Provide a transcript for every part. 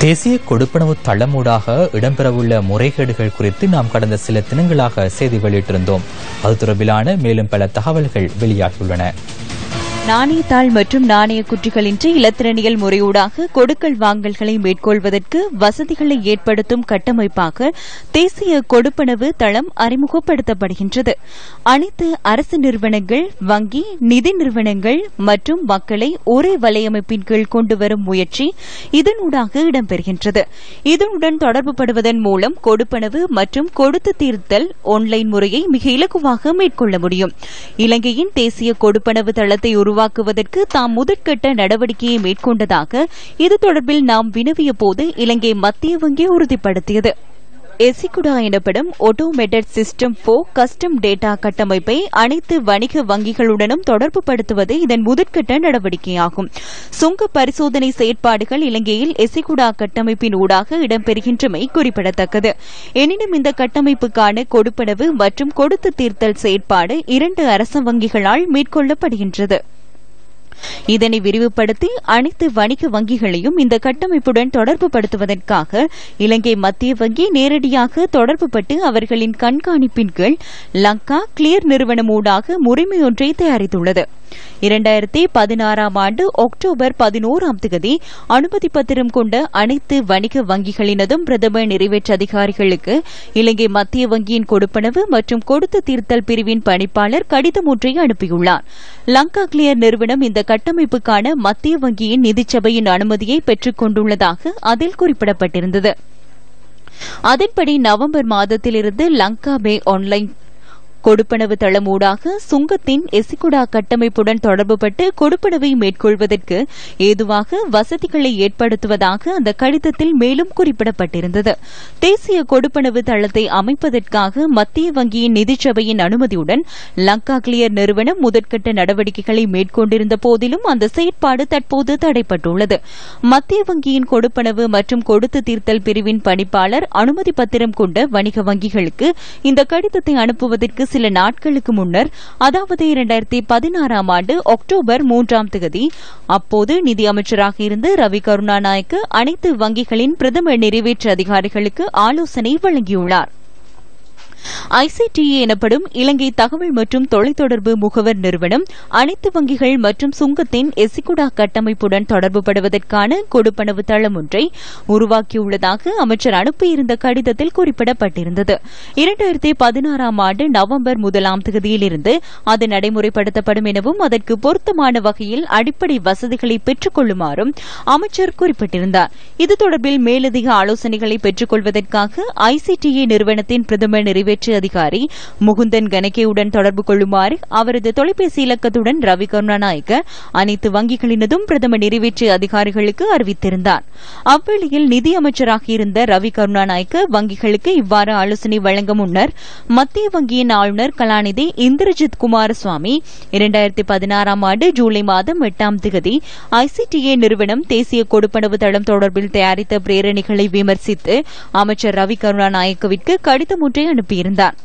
தேசிய கொடுப்பனவு தளமூடாக இடம்பெறவுள்ள முறைகேடுகள் குறித்து நாம் கடந்த சில தினங்களாக செய்தி வெளியிட்டிருந்தோம். அது தொடர்பிலான மேலும் பல தகவல்கள் வெளியாகியுள்ளன. நாணயத்தாள் மற்றும் நாணய குற்றிகளின்றி இலத்திரனியல் முறையூடாக கொடுக்கல் வாங்கல்களை மேற்கொள்வதற்கு வசதிகளை ஏற்படுத்தும் கட்டமைப்பாக தேசிய கொடுப்பனவு தளம் அறிமுகப்படுத்தப்படுகின்றது. அனைத்து அரசு நிறுவனங்கள் வங்கி நிதி நிறுவனங்கள் மற்றும் மக்களை ஒரே வலையமைப்பின் கீழ் கொண்டுவரும் முயற்சி இதனூடாக இடம்பெறுகின்றது. இதனுடன் தொடர்புபடுவதன் மூலம் கொடுப்பனவு மற்றும் கொடுத்து தீர்த்தல் ஆன்லைன் முறையை மிக இலகுவாக மேற்கொள்ள முடியும். இலங்கையின் தேசிய கொடுப்பனவு தளத்தை உருவாக்குவதற்கு தாம் முதற்கட்ட நடவடிக்கையை மேற்கொண்டதாக இது தொடர்பில் நாம் வினவிய போது இலங்கை மத்திய வங்கி உறுதிப்படுத்தியது. எசிகுடா எனப்படும் automated system for custom data கட்டமைப்பை அனைத்து வணிக வங்கிகளுடனும் தொடர்புபடுத்துவது இதன் முதற்கட்ட நடவடிக்கையாகும். சுங்க பரிசோதனை செயற்பாடுகள் இலங்கையில் எசிகுடா கட்டமைப்பின் ஊடாக இடம்பெறுகின்றமை குறிப்பிடத்தக்கது. எனினும் இந்த கட்டமைப்புக்கான கொடுப்பனவு மற்றும் கொடுத்து தீர்த்தல் செயற்பாடு இரண்டு அரச வங்கிகளால் மேற்கொள்ளப்படுகின்றது. இதனை விரிவுபடுத்தி அனைத்து வணிக வங்கிகளையும் இந்த கட்டமைப்புடன் தொடர்புபடுத்துவதற்காக இலங்கை மத்திய வங்கி நேரடியாக தொடர்புபட்டு அவர்களின் கண்காணிப்பின் கீழ் லங்கா கிளியர் நிறுவனம் ஊடாக முறைமையொன்றை தயாரித்துள்ளது. இரண்டாயிரத்தி பதினாறாம் ஆண்டு அக்டோபர் பதினோராம் தேதி அனுமதி பத்திரம் கொண்ட அனைத்து வணிக வங்கிகளினதும் பிரதம நிறைவேற்று அதிகாரிகளுக்கு இலங்கை மத்திய வங்கியின் கொடுப்பனவு மற்றும் கொடுத்து தீர்த்தல் பிரிவின் பணிப்பாளர் கடிதம் ஒன்றை அனுப்பியுள்ளார். லங்கா கிளியர் நிறுவனம் இந்த கட்டமைப்புக்கான மத்திய வங்கியின் நிதிச்சபையின் அனுமதியை பெற்றுக் கொண்டுள்ளதாக அதில் குறிப்பிடப்பட்டிருந்தது. அதன்படி நவம்பர் மாதத்திலிருந்து லங்கா பே ஆன்லைன் கொடுப்பனவு தளம் ஊடாக சுங்கத்தின் எசிகுடா கட்டமைப்புடன் தொடர்புபட்டு கொடுப்பனவை மேற்கொள்வதற்கு ஏதுவாக வசதிகளை ஏற்படுத்துவதாக அந்த கடிதத்தில் மேலும் குறிப்பிடப்பட்டிருந்தது. தேசிய கொடுப்பனவு தளத்தை அமைப்பதற்காக மத்திய வங்கியின் நிதிச்சபையின் அனுமதியுடன் லங்கா கிளியர் நிறுவனம் முதற்கட்ட நடவடிக்கைகளை மேற்கொண்டிருந்த போதிலும் அந்த செயற்பாடு தற்போது தடைப்பட்டுள்ளது மத்திய வங்கியின் கொடுப்பனவு மற்றும் கொடுத்து தீர்த்தல் பிரிவின் பணிப்பாளர் அனுமதி பத்திரம் கொண்ட வணிக வங்கிகளுக்கு இந்த கடிதத்தை அனுப்புவதற்கு சில நாட்களுக்கு முன்னர் அதாவது இரண்டாயிரத்தி பதினாறாம் ஆண்டு அக்டோபர் மூன்றாம் தேதி அப்போது நிதி அமைச்சராக இருந்த ரவி கருணாநாயக்கு அனைத்து வங்கிகளின் பிரதம நிறைவேற்று அதிகாரிகளுக்கு ஆலோசனை வழங்கியுள்ளார். ஐசிடிஏ எனப்படும் இலங்கை தகவல் மற்றும் தொலைத்தொடர்பு முகவர் நிறுவனம் அனைத்து வங்கிகள் மற்றும் சுங்கத்தின் எசிகுடா கட்டமைப்புடன் தொடர்புபடுவதற்கான கொடுப்பனவு தளம் ஒன்றை உருவாக்கியுள்ளதாக அமைச்சர் அனுப்பியிருந்த கடிதத்தில் குறிப்பிடப்பட்டிருந்தது. இரண்டாயிரத்தி பதினாறாம் ஆண்டு நவம்பர் முதலாம் தேதியிலிருந்து அது நடைமுறைப்படுத்தப்படும் எனவும் அதற்கு பொருத்தமான வகையில் அடிப்படை வசதிகளை பெற்றுக் கொள்ளுமாறும் அமைச்சர் குறிப்பிட்டிருந்தார். இது தொடர்பில் மேலதிக ஆலோசனைகளை பெற்றுக் கொள்வதற்காக ஐசிடிஏ நிறுவனத்தின் பிரதம நிறைவேற்று அதிகாரி முகுந்தன் கனகேவுடன் தொடர்பு கொள்ளுமாறு அவரது தொலைபேசி இலக்கத்துடன் ரவி கருணாநாயக்க அனைத்து வங்கிகளினதும் பிரதம நிறைவேற்று அதிகாரிகளுக்கு அறிவித்திருந்தார். அவ்வேளையில் நிதி அமைச்சராக இருந்த ரவி கருணாநாயக்க வங்கிகளுக்கு இவ்வாறு ஆலோசனை வழங்க முன்னர் மத்திய வங்கியின் ஆளுநர் கலாநிதி இந்திரஜித் குமாரசுவாமி இரண்டாயிரத்தி பதினாறாம் ஆண்டு ஜூலை மாதம் எட்டாம் திகதி ஐசிடிஏ நிறுவனம் தேசிய கொடுப்பனவு தளம் தொடர்பில் தயாரித்த பிரேரணிகளை விமர்சித்து அமைச்சர் ரவி கருணாநாயக்கவிற்கு கடிதம் ஒன்றை அனுப்பியிருந்தார். இருந்தார்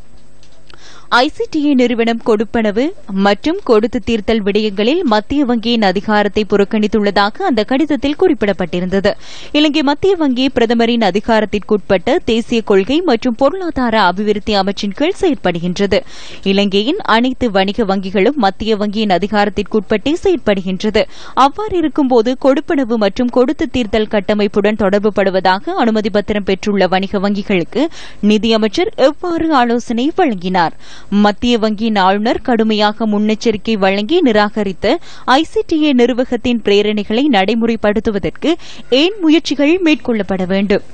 ஐசிடிஐ நிறுவனம் கொடுப்பனவு மற்றும் கொடுத்து தீர்த்தல் விடயங்களில் மத்திய வங்கியின் அதிகாரத்தை புறக்கணித்துள்ளதாக அந்த கடிதத்தில் குறிப்பிடப்பட்டிருந்தது. இலங்கை மத்திய வங்கி பிரதமரின் அதிகாரத்திற்குட்பட்ட தேசிய கொள்கை மற்றும் பொருளாதார அபிவிருத்தி அமைச்சின் கீழ் செயற்படுகின்றது. இலங்கையின் அனைத்து வணிக வங்கிகளும் மத்திய வங்கியின் அதிகாரத்திற்குட்பட்டே செயற்படுகின்றது. அவ்வாறு இருக்கும்போது கொடுப்பனவு மற்றும் கொடுத்து தீர்த்தல் கட்டமைப்புடன் தொடர்புபடுவதாக அனுமதி பத்திரம் பெற்றுள்ள வணிக வங்கிகளுக்கு நிதியமைச்சர் எவ்வாறு ஆலோசனை வழங்கினார்? மத்திய வங்கியின் ஆளுநர் கடுமையாக முன்னெச்சரிக்கை வழங்கி நிராகரித்த ஐசிடிஏ நிர்வாகத்தின் பிரேரணைகளை நடைமுறைப்படுத்துவதற்கு ஏன் முயற்சிகள் மேற்கொள்ளப்பட வேண்டும்?